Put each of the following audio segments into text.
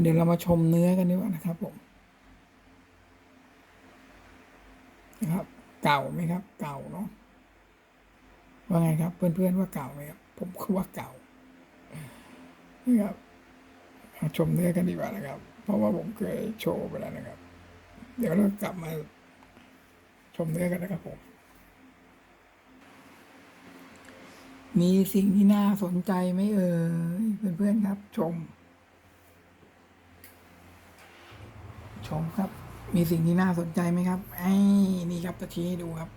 เดี๋ยวเรามาชมเนื้อกันดีกว่านะครับผมนะครับ เก่าไหมครับ เก่าเนาะว่าไงครับ เพื่อนๆว่าเก่าไหมครับผมก็ว่าเก่านะครับมาชมเนื้อกันดีกว่านะครับ เพราะว่าผมเคยโชว์ไปแล้วนะครับ เดี๋ยวเรากลับมาชมเนื้อกันนะครับผมมีสิ่งที่น่าสนใจไหมเอ่ยเพื่อนๆครับ ชม ชมครับ มีสิ่งที่น่าสนใจไหมครับ ไอ้นี่ครับตะชี้ให้ดูครับ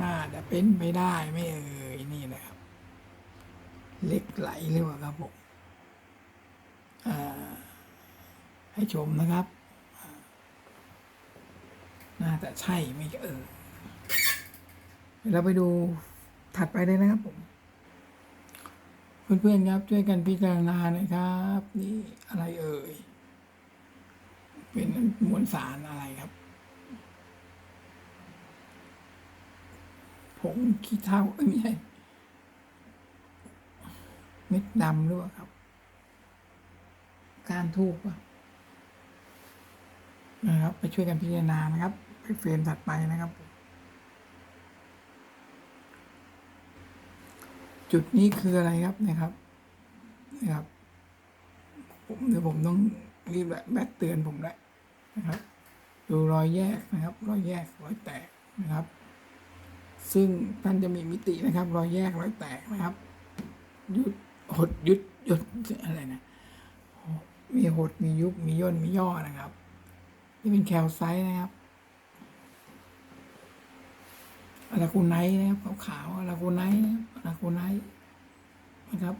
น่าจะเป็นไปได้ไม่เอ่ยนี่นะครับเล็กไหลหรือเปล่าครับผมให้ชมนะครับ น่าจะใช่ไม่เออเดี๋ยวเราไปดูถัดไปเลยนะครับผม เพื่อนๆครับช่วยกันพิจารณาหน่อยครับ นี่อะไรเอ่ย เป็นมวลสารอะไรครับผงขี้เถ้าไม่ใช่เม็ดดำหรือเปล่าครับ การทูบนะครับ ไปช่วยกันพิจารณานะครับ ไปเฟรมถัดไปนะครับ จุดนี้คืออะไรครับเนะครับนะครับ ผมเดี๋ยวผมต้องรีบแบแบตเตือนผมแล้ว นะครับดูรอยแยกนะครับ รอยแยกรอยแตกนะครับ ซึ่งท่านจะมีมิตินะครับ รอยแยกรอยแตกนะครับยุดหดยุดหยดอะไรนะมีหดมียุบมีย่นมีย่อนะครับ นี่เป็นแคลไซต์นะครับอะลาคูไนท์นะครับขาวๆอะลาคูไนท์นะครับอะลาคูไนท์นะครับ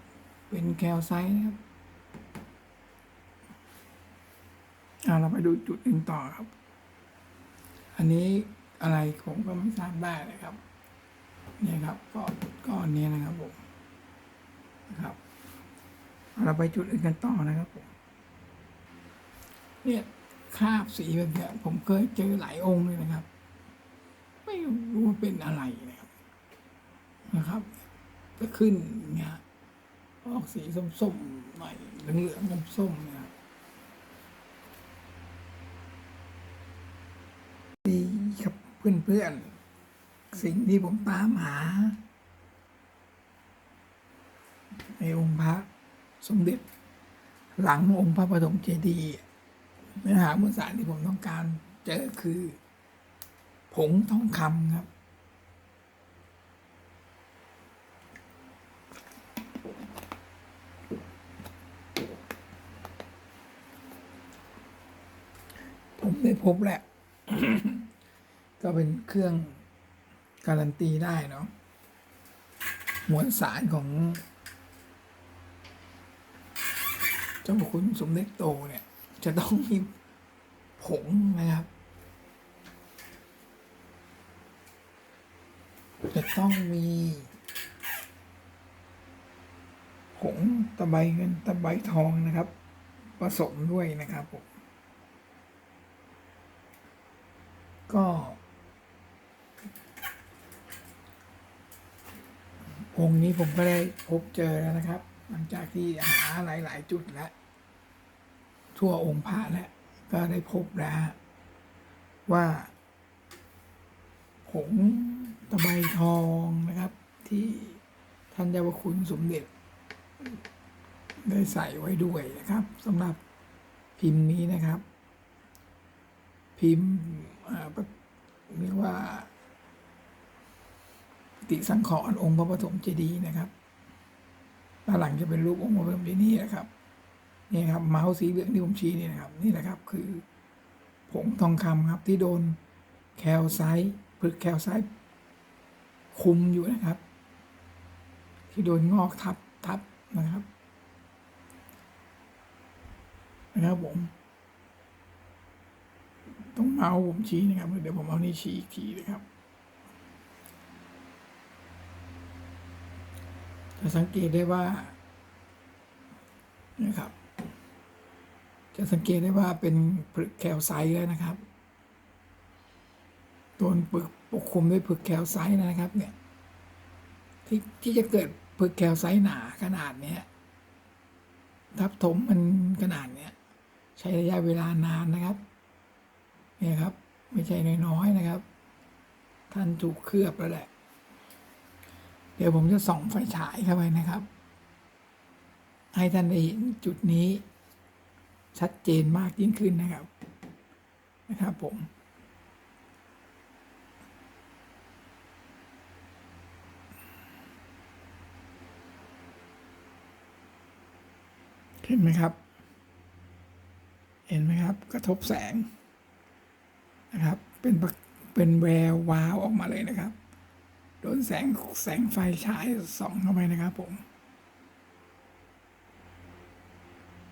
เป็นแคลไซต์นะครับ อ่า เราไปดูจุดอื่นต่อครับ อันนี้อะไรผมก็ไม่ทราบได้นะครับ เนี่ยครับ ก็ก้อนนี้นะครับผมนะครับ เราไปจุดอื่นกันต่อนะครับผมเนี่ยคราบสีแบบเนี้ยผมเคยเจอหลายองค์เลยนะครับ ไม่รู้ว่าเป็นอะไรนะครับนะครับก็ขึ้นเงี้ยออกสีส้มๆหน่อยเหลืองๆส้มๆนะครับ ดีครับ เพื่อนๆ สิ่งที่ผมตามหา ในองค์พระสมเด็จ หลังองค์พระปฐมเจดีย์เนื้อหามวลสารที่ผมต้องการเจอคือ ผงทองคำครับ ผมได้พบแหละ ก็เป็นเครื่องการันตีได้เนาะมวลสารของ เจ้าคุณสมเด็จโตเนี่ย จะต้องมีผงนะครับ จะต้องมีผงตะไบเงินตะไบทองนะครับ ผสมด้วยนะครับผมก็ องค์นี้ผมก็ได้พบเจอแล้วนะครับ หลังจากที่หาหลาย ๆ จุดแล้ว ทั่วองค์พระแล้วก็ได้พบแล้วฮะว่าผงตะไบทองนะครับ ที่ท่านเจ้าพระคุณสมเด็จ ได้ใส่ไว้ด้วยนะครับสำหรับพิมพ์นี้นะครับ พิมพ์อ่าปะเรียกว่า ปฏิสังขรองค์พระปฐมเจดีย์นะครับด้านหลังจะเป็นรูปองค์พระปฐมเจดีย์นะครับนี่ครับเมาส์สีเหลืองที่ผมชี้นี่นะครับ นี่แหละครับคือผงทองคำครับที่โดนแคลไซต์ผึกแคลไซต์คุมอยู่นะครับ ที่โดนงอกทับทับนะครับนะครับผมตรงเมาส์ผมชี้นะครับ เดี๋ยวผมเอานี่ชี้อีกทีนะครับ จะสังเกตได้ว่านะครับ จะสังเกตได้ว่าเป็นผึกแคลไซต์แล้วนะครับโดนปึกปกคลุมด้วยผึกแคลไซต์นะครับ เนี่ย ที่ที่จะเกิดผึกแคลไซต์หนาขนาดเนี้ยทับถมมันขนาดเนี้ยใช้ระยะเวลานานนะครับ เนี่ยครับ ไม่ใช่น้อยๆนะครับ ท่านถูกเคลือบแล้วแหละ เดี๋ยวผมจะส่องไฟฉายเข้าไปนะครับ ให้ท่านได้เห็นจุดนี้ ชัดเจนมากยิ่งขึ้นนะครับ นะครับผมเห็นไหมครับ เห็นไหมครับ กระทบแสงนะครับ เป็นเป็นแวววาวออกมาเลยนะครับ โดนแสงแสงไฟฉายส่องเข้าไปนะครับผม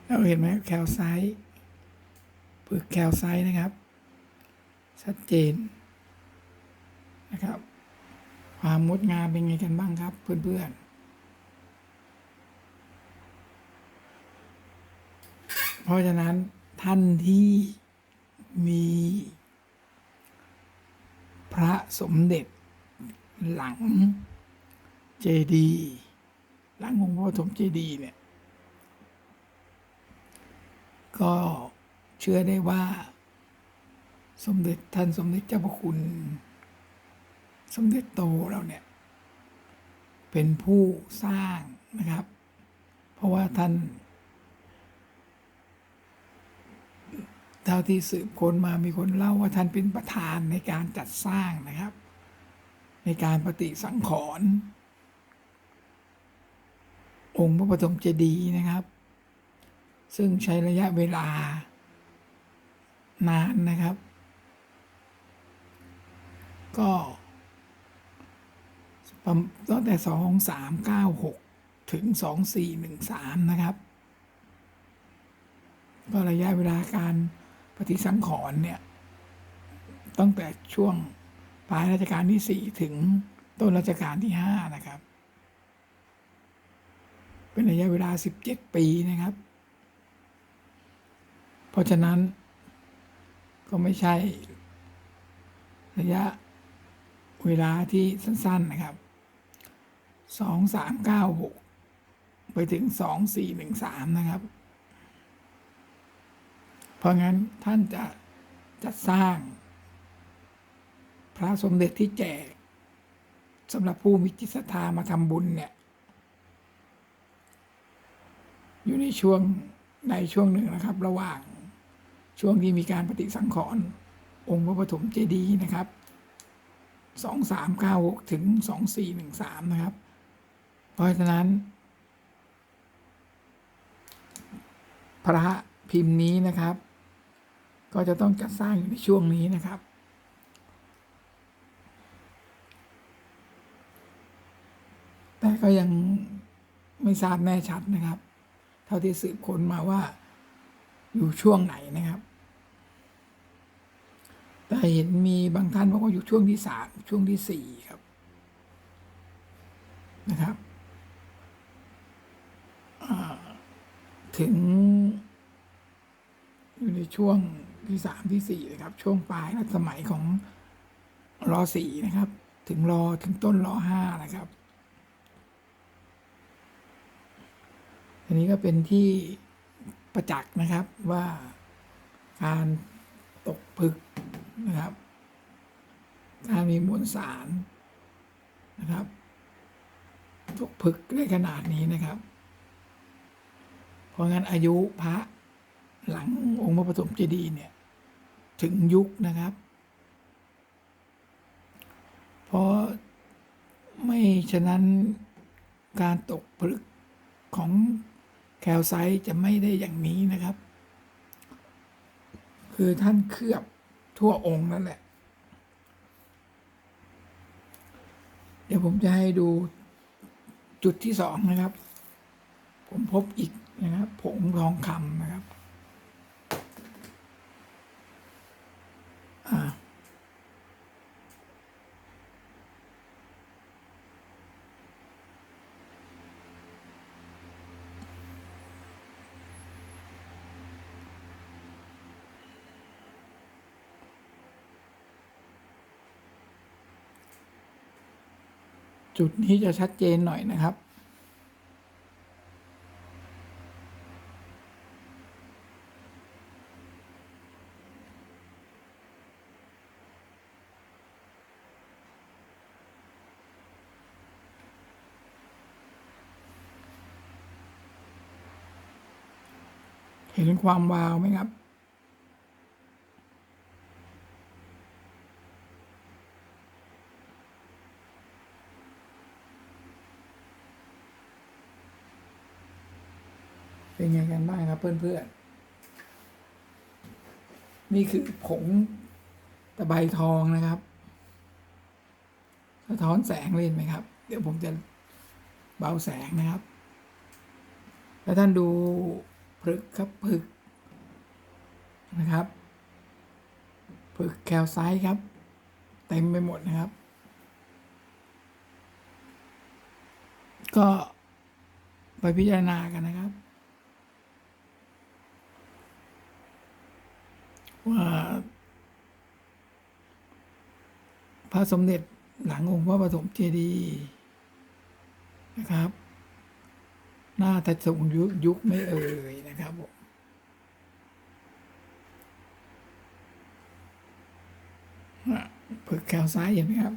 เราเห็นไหมแคลไซต์ปึกแคลไซต์นะครับ ชัดเจนนะครับ ความงดงามเป็นไงกันบ้างครับ เพื่อนๆเพราะฉะนั้นท่านที่มีพระสมเด็จ หลังเจดีหลังองค์พระปฐมเจดีเนี่ย ก็เชื่อได้ว่า สมเด็จท่านสมเด็จเจ้าพระคุณ สมเด็จโตเราเนี่ย เป็นผู้สร้างนะครับ เพราะว่าท่านเท่าที่สืบค้นมามีคนเล่าว่าท่านเป็นประธานในการจัดสร้างนะครับ ในการปฏิสังขรณ์องค์พระปฐมเจดีย์นะครับ ซึ่งใช้ระยะเวลานานนะครับ ก็ตั้งแต่สองสามเก้าหกถึงสองสี่หนึ่งสามนะครับ ก็ระยะเวลาการปฏิสังขรณ์เนี่ย ตั้งแต่ช่วง ปลายรัชกาลที่สี่ถึงต้นรัชกาลที่ห้านะครับ เป็นระยะเวลาสิบเจ็ดปีนะครับ เพราะฉะนั้นก็ไม่ใช่ ระยะเวลาที่สั้น ๆนะครับสองสามเก้าหกไปถึงสองสี่หนึ่งสามนะครับ เพราะงั้นท่านจะจะสร้าง พระสมเด็จที่แจกสำหรับผู้มีจิตศรัทธามาทำบุญเนี่ย อยู่ในช่วงในช่วงหนึ่งนะครับ ระหว่างช่วงที่มีการปฏิสังขรณ์องค์พระปฐมเจดีย์นะครับสองสามเก้าหกถึงสองสี่หนึ่งสามนะครับ เพราะฉะนั้น พระพิมพ์นี้นะครับ ก็จะต้องจัดสร้างอยู่ในช่วงนี้นะครับ แต่ ก็ยังไม่ทราบแน่ชัดนะครับ เท่าที่สืบค้นมาว่าอยู่ช่วงไหนนะครับ แต่เห็นมีบางท่านบอกว่าอยู่ช่วงที่สามช่วงที่สี่ครับนะครับถึง อยู่ในช่วงที่สามที่สี่นะครับ ช่วงปลายรัชสมัยของรอสี่นะครับ ถึงรอถึงต้นรอห้านะครับ อันนี้ก็เป็นที่ประจักษ์นะครับว่าการตกผึกนะครับการมีมวลสารนะครับตกผึกได้ขนาดนี้นะครับ เพราะงั้นอายุพระหลังองค์พระปฐมเจดีย์เนี่ย ถึงยุคนะครับ เพราะไม่ฉะนั้นการตกผลึกของ แคลไซต์จะไม่ได้อย่างนี้นะครับ คือท่านเคลือบทั่วองค์นั่นแหละ เดี๋ยวผมจะให้ดูจุดที่สองนะครับ ผมพบอีกนะครับผงทองคำนะครับ อ่า จุดนี้จะชัดเจนหน่อยนะครับ เห็นความวาวไหมครับ เป็นไงกันบ้างครับเพื่อนๆ นี่คือผงตะไบทองนะครับ สะท้อนแสงเล่นไหมครับ เดี๋ยวผมจะเบาแสงนะครับ แล้วท่านดูผึกครับผึกนะครับผึกแคลไซต์ครับ เต็มไปหมดนะครับ ก็ไปพิจารณากันนะครับ ว่า พระสมเด็จหลังองค์พระปฐมเจดีย์นะครับ หน่าจะทรงยุคยุคไม่เอ่ยนะครับผมฝึกแคลไซต์เห็นไหมครับ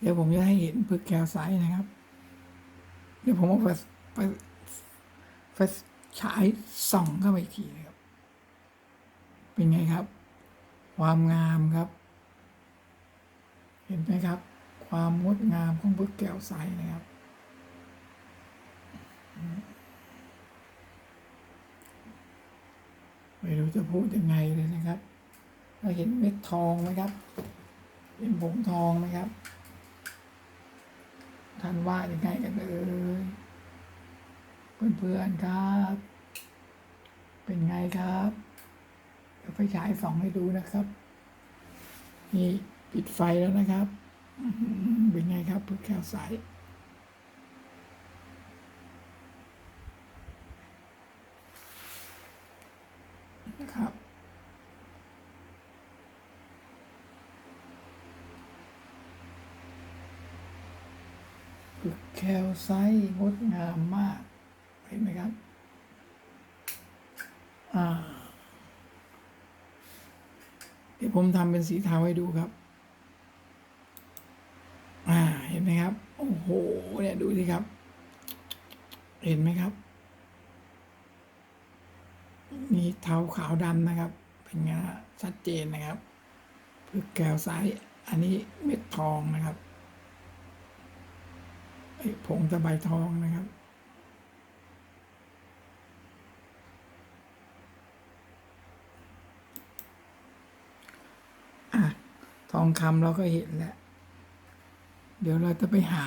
เดี๋ยวผมจะให้เห็นพึกแคลไซต์นะครับ เดี๋ยวผมเอาไฟไฟไฟฉายส่องเข้าไปอีกทีนะครับ เป็นไงครับ ความงามครับ เห็นไหมครับ ความงดงามของพึกแก้วใสนะครับไม่รู้จะพูดยังไงเลยนะครับเราเห็นเม็ดทองไหมครับ เห็นผงทองไหมครับ ท่านว่ายังไงกันเอ่ยเพื่อนๆครับ เป็นไงครับ ไฟฉายส่องให้ดูนะครับ นี่ปิดไฟแล้วนะครับ เป็นไงครับพึกแก้วใสนะครับฝึกแคลไซต์งดงามมาก เห็นไหมครับ อ่า เดี๋ยว ผมทำเป็นสีเทาให้ดูครับ อ่า เห็นไหมครับ โอ้โห เนี่ยดูสิครับ เห็นไหมครับมีเทาขาวดำนะครับ เป็นไงฮะชัดเจนนะครับพึกแก้วซ้าย อันนี้เม็ดทองนะครับไอ้ผงตะไบทองนะครับ อะ ทองคำเราก็เห็นแล้ว เดี๋ยวเราจะไปหา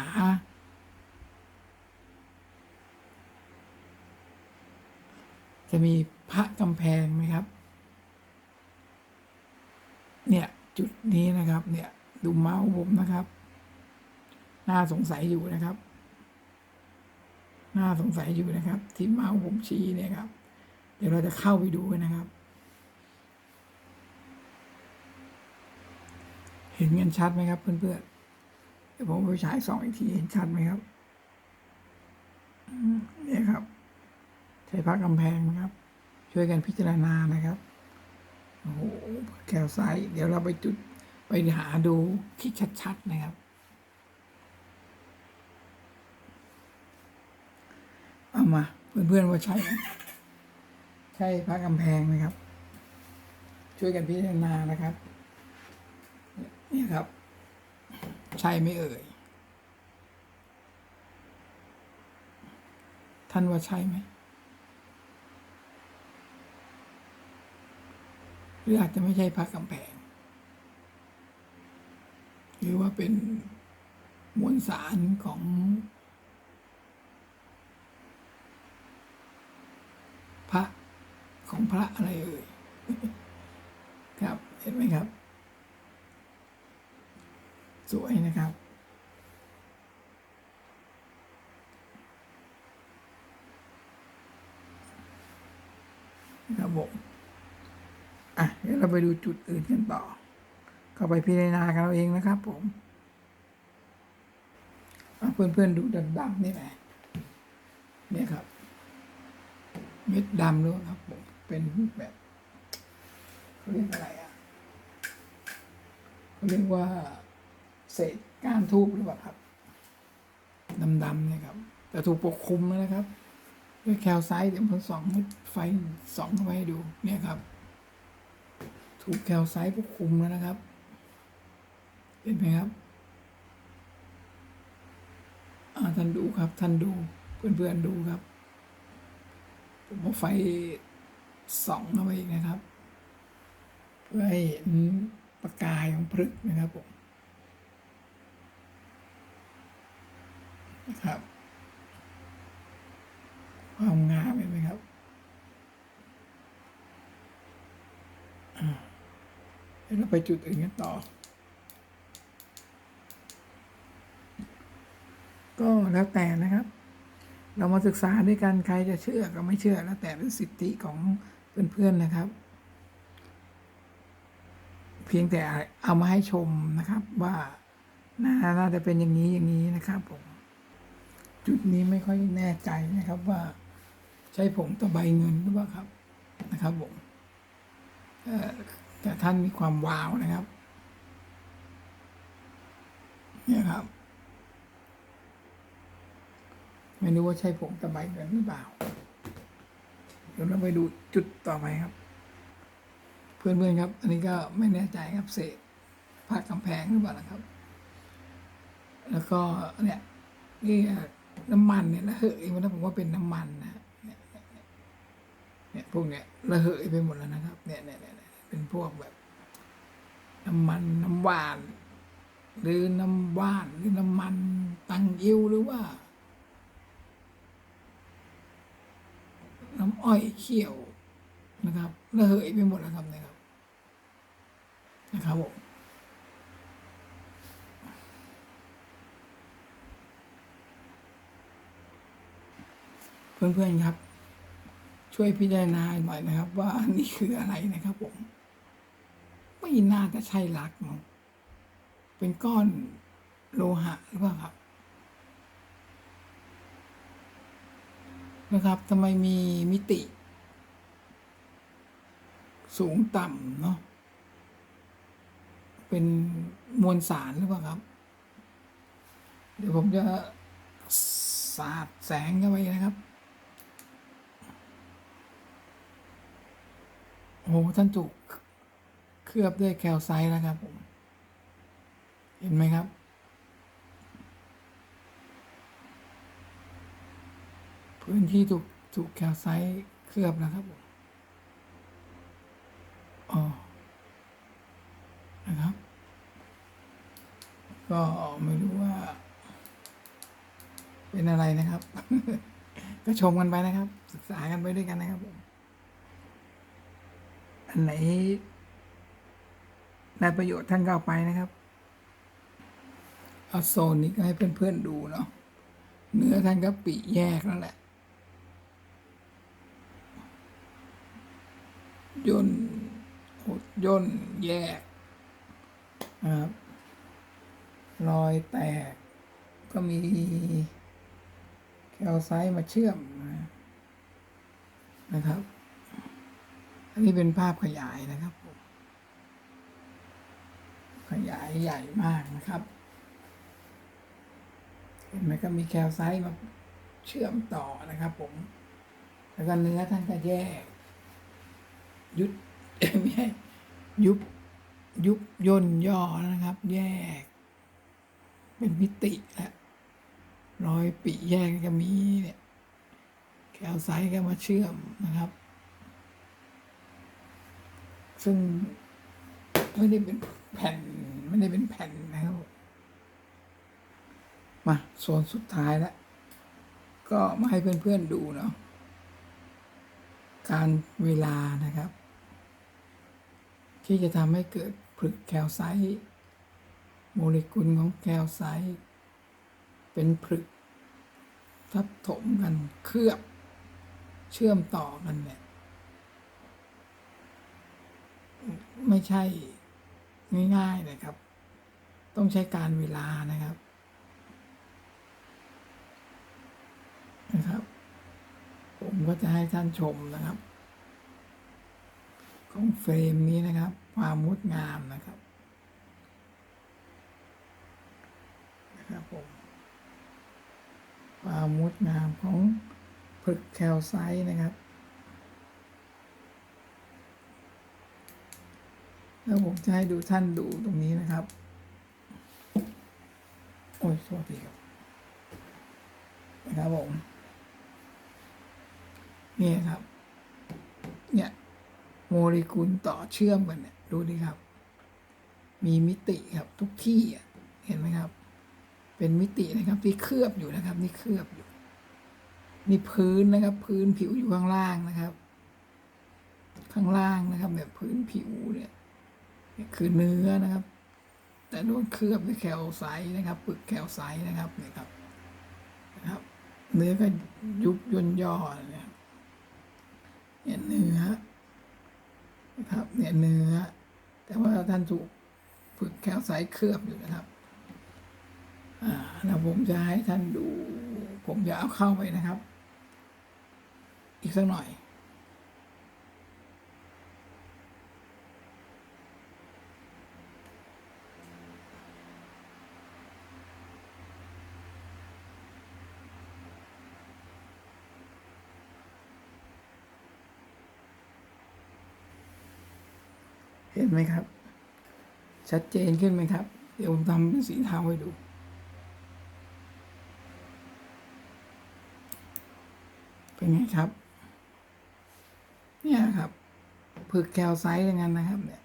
จะมีพระกำแพงไหมครับ เนี่ยจุดนี้นะครับ เนี่ยดูเมาส์ผมนะครับ น่าสงสัยอยู่นะครับ น่าสงสัยอยู่นะครับ ที่เมาส์ผมชี้เนี่ยครับ เดี๋ยวเราจะเข้าไปดูกันนะครับ เห็นกันชัดไหมครับ เพื่อนๆเดี๋ยวผมไปฉายสองอีกทีเห็นชัดไหมครับเนี่ยครับ ใช้พระกำแพงนะครับ ช่วยกันพิจารณานะครับโอ้โหแก้วไซส์เดี๋ยวเราไปจุดไปหาดูคิดชัดๆนะครับเอามา เพื่อนๆว่าใช่ ใช่พระกำแพงไหมครับ ช่วยกันพิจารณานะครับ ครับ ใช่ไหมเอ่ย ท่านว่าใช่ไหมหรืออาจจะไม่ใช่พระกำแพง หรือว่าเป็นมวลสารของ พระของพระอะไรเอ่ย ครับ เห็นไหมครับ สวยนะครับครับผมอะ เดี๋ยวเราไปดูจุดอื่นกันต่อ ก็ไปพิจารณากันเอาเองนะครับผมอะเพื่อนๆดูดำๆนี่แหละเนี่ยครับ เม็ดดำด้วยครับผมเป็นแบบเขาเรียกอะไรอะเขาเรียกว่า เศษก้านทูบหรือเปล่าครับดำๆเนี่ยครับแต่ถูกปกคลุมแล้วนะครับด้วยแคลไซต์เดี๋ยวผมส่องให้ไฟส่องเข้าไปให้ดูเนี่ยครับ ถูกแคลไซต์ปกคลุมแล้วนะครับเห็นไหมครับท่านดูครับ ท่านดูเพื่อนๆดูครับ ผมเอาไฟส่องเข้าไปอีกนะครับ เพื่อให้เห็นประกายของพฤกนะครับผม นะครับ ความงามเห็นไหมครับเดี๋ยวเราไปจุดอื่นกันต่อ ก็แล้วแต่นะครับ เรามาศึกษาด้วยกันใครจะเชื่อก็ไม่เชื่อแล้วแต่เป็นสิทธิของเพื่อนๆนะครับ เพียงแต่เอามาให้ชมนะครับว่าน่าจะเป็นอย่างนี้อย่างนี้นะครับผม จุดนี้ไม่ค่อยแน่ใจนะครับว่าใช่ผงตะไบเงินหรือเปล่าครับนะครับผมแต่ท่านมีความวาวนะครับ เนี่ยครับ ไม่รู้ว่าใช่ผงตะไบเงินหรือเปล่าเดี๋ยวเราไปดูจุดต่อไปครับ เพื่อนๆครับ อันนี้ก็ไม่แน่ใจครับเศษผ้ากำแพงหรือเปล่านะครับ แล้วก็เนี่ยนี่ น้ำมันเนี่ยระเหยมันนะผมว่าเป็นน้ำมันนะเนี่ยพวกเนี้ยระเหยไปหมดแล้วนะครับ เนี่ยเนี่ยเนี่ยเป็นพวกแบบ น้ำมันน้ำหวาน หรือน้ำว่านหรือน้ำมันตังยิวหรือว่า น้ำอ้อยเขียวนะครับระเหยไปหมดแล้วครับนะครับนะครับผม เพื่อนๆครับ ช่วยพิจารณาหน่อยนะครับ ว่านี่คืออะไรนะครับผม ไม่น่าจะใช่ลักมั้งเป็นก้อนโลหะหรือเปล่าครับ นะครับทำไมมีมิติ สูงต่ำเนาะเป็นมวลสารหรือเปล่าครับ เดี๋ยวผมจะสาดแสงเข้าไปนะครับ โอ้โหท่านถูกเคลือบด้วยแคลไซต์นะครับผม เห็นไหมครับ พื้นที่ถูกถูกแคลไซต์เคลือบนะครับผมอ๋อนะครับ ก็ไม่รู้ว่า เป็นอะไรนะครับ ก็ชมกันไปนะครับ ศึกษากันไปด้วยกันนะครับผม อันไหนได้ประโยชน์ท่านก็เอาไปนะครับเอาโซนนี้ก็ให้เพื่อนๆดูเนาะเนื้อท่านก็ปีแยกแล้วแหละย่นหดย่นแยกนะครับรอยแตก ก็มีแคลไซต์มาเชื่อมนะนะครับ อันนี้เป็นภาพขยายนะครับผมขยายใหญ่มากนะครับ เห็นไหมก็มีแคลไซต์มาเชื่อมต่อนะครับ ผม แล้วก็เนื้อท่านก็แยก ยุดไม่ใช่ยุบยุบย่นย่อนะครับ แยก เป็นมิติแล้วรอยปีแยกก็มีเนี่ยแคลไซต์ก็มาเชื่อมนะครับ ซึ่งไม่ได้เป็นแผ่นไม่ได้เป็นแผ่นนะครับมาโซนสุดท้ายแล้ว ก็มาให้เพื่อนๆดูเนาะการเวลานะครับ ที่จะทำให้เกิดผลึกแคลไซต์โมเลกุลของแคลไซต์เป็นผลึกทับถมกันเคลือบเชื่อมต่อกันเนี่ย ไม่ใช่ง่ายๆนะครับ ต้องใช้การเวลานะครับนะครับ ผมก็จะให้ท่านชมนะครับ ของเฟรมนี้นะครับ ความงดงามนะครับนะครับผมความงดงามของผึกแคลไซต์นะครับ แล้วผมจะให้ดูท่านดูตรงนี้นะครับ โอ้ยโทษทีครับนะครับผม นี่ครับ เนี่ย โมเลกุลต่อเชื่อมกันเนี่ยดูดิครับ มีมิติครับทุกที่อะเห็นไหมครับ เป็นมิตินะครับที่เคลือบอยู่นะครับ นี่เคลือบอยู่นี่พื้นนะครับ พื้นผิวอยู่ข้างล่างนะครับ ข้างล่างนะครับ เนี่ยพื้นผิวเนี่ย นี่คือเนื้อนะครับ แต่โดนเคลือบด้วยแคลไซต์นะครับปึกแคลไซต์นะครับเนี่ยครับนะครับ เนื้อก็ยุบย่นย่อเนี่ยเนี่ยเนื้อนะครับเนี่ยเนื้อ แต่ว่าท่านถูกปึกแคลไซต์เคลือบอยู่นะครับอ่าแล้วผมจะให้ท่านดู ผมจะเอาเข้าไปนะครับ อีกสักหน่อย นไหมครับ ชัดเจนขึ้นไหมครับ เดี๋ยวผมทำเป็นสีเทาให้ดู เป็นไงครับ เนี่ยครับผึกแคลไซต์อย่างนั้นนะครับ เนี่ย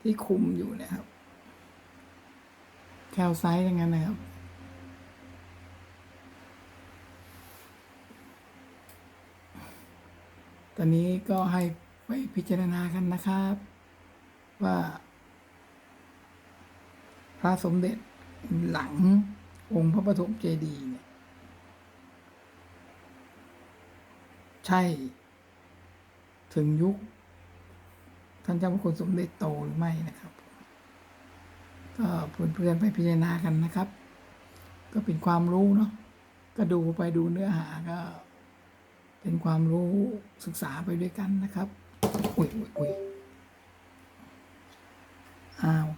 ที่คุมอยู่นะครับ แคลไซต์อย่างนั้นนะครับตอนนี้ก็ให้ไปพิจารณากันนะครับ ว่า พระสมเด็จหลังองค์พระปฐมเจดีย์เนี่ย ใช่ ถึงยุค ท่านเจ้าพระคุณสมเด็จโตหรือไม่นะครับก็เพื่อนๆไปพิจารณากันนะครับ ก็เป็นความรู้เนาะก็ดูไปดูเนื้อหาก็ เป็นความรู้ศึกษาไปด้วยกันนะครับ อุ้ยอุ้ยอุ้ย อ้าว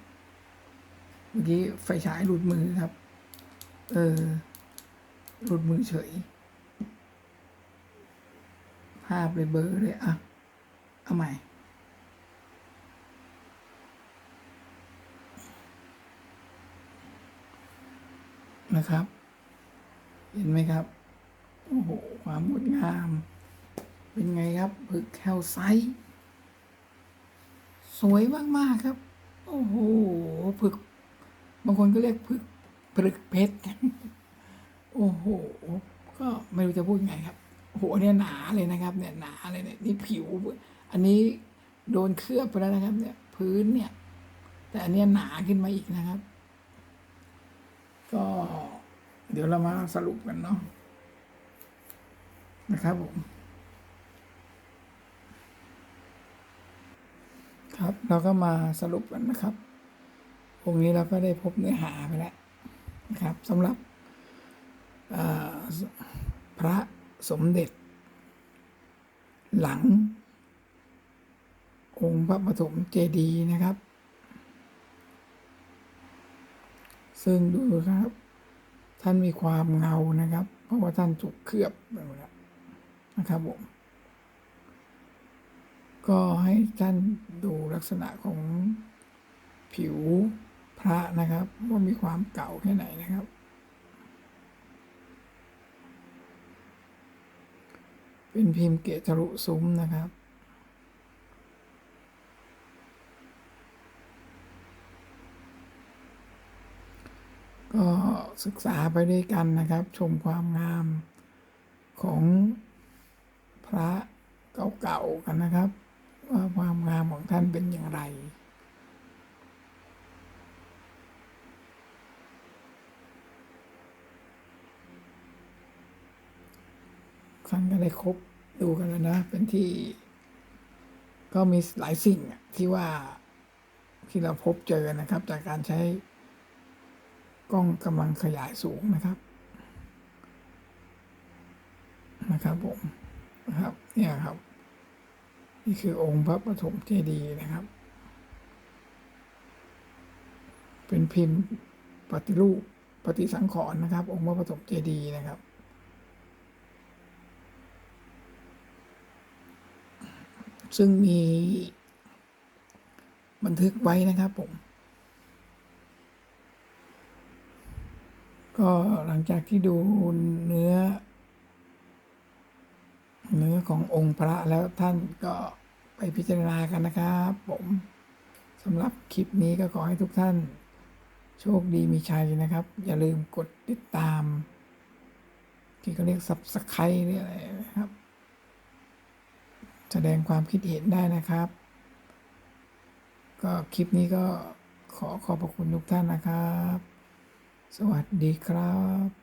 เมื่อกี้ไฟฉายหลุดมือครับ เออ หลุดมือเฉย ภาพเลยเบอร์เลยอะ เอาใหม่ นะครับ เห็นไหมครับ โอ้โห ความงดงาม เป็นไงครับผึกแคลไซสวยมาก ๆ ครับ อ้โหผึก บางคนก็เรียกผึกผึกเพชร โอ้โห ก็ไม่รู้จะพูดไงครับโหเนี่ยหนาเลยนะครับ เนี่ยหนาเลยเนี่ยนี่ผิว อันนี้โดนเคลือบไปแล้วนะครับ เนี่ย พื้นเนี่ย แต่อันเนี้ยหนาขึ้นมาอีกนะครับ ก็เดี๋ยวเรามาสรุปกันเนาะนะครับผม ครับเราก็มาสรุปกันนะครับองค์นี้เราก็ได้พบเนื้อหาไปแล้วนะครับสำหรับพระสมเด็จ หลัง องค์พระปฐมเจดีย์นะครับ ซึ่งดูครับ ท่านมีความเงานะครับ เพราะว่าท่านถูกเคลือบไปหมดแล้วนะครับผม ก็ให้ท่านดูลักษณะของผิวพระนะครับ ว่ามีความเก่าแค่ไหนนะครับ เป็นพิมพ์เกตทะลุซุ้มนะครับก็ศึกษาไปด้วยกันนะครับ ชมความงามของพระเก่าๆกันนะครับ ว่าความงามของท่านเป็นอย่างไรครั้งก็ได้ครบดูกันแล้วนะ เป็นที่ ก็มีหลายสิ่งที่ว่าที่เราพบเจอนะครับ จากการใช้กล้องกำลังขยายสูงนะครับ นะครับผมนะครับ เนี่ยครับ นี่คือองค์พระปฐมเจดีย์นะครับ เป็นพิมพ์ปฏิรูปปฏิสังขรณ์นะครับ องค์พระปฐมเจดีย์นะครับ ซึ่งมีบันทึกไว้นะครับผม ก็หลังจากที่ดูเนื้อ เนื้อขององค์พระแล้วท่านก็ไปพิจารณากันนะครับผมสำหรับคลิปนี้ก็ขอให้ทุกท่าน โชคดีมีชัยนะครับ อย่าลืมกดติดตาม ที่เขาเรียกสับสไครหรืออะไรนะครับ แสดงความคิดเห็นได้นะครับ ก็คลิปนี้ก็ขอขอบพระคุณทุกท่านนะครับ สวัสดีครับ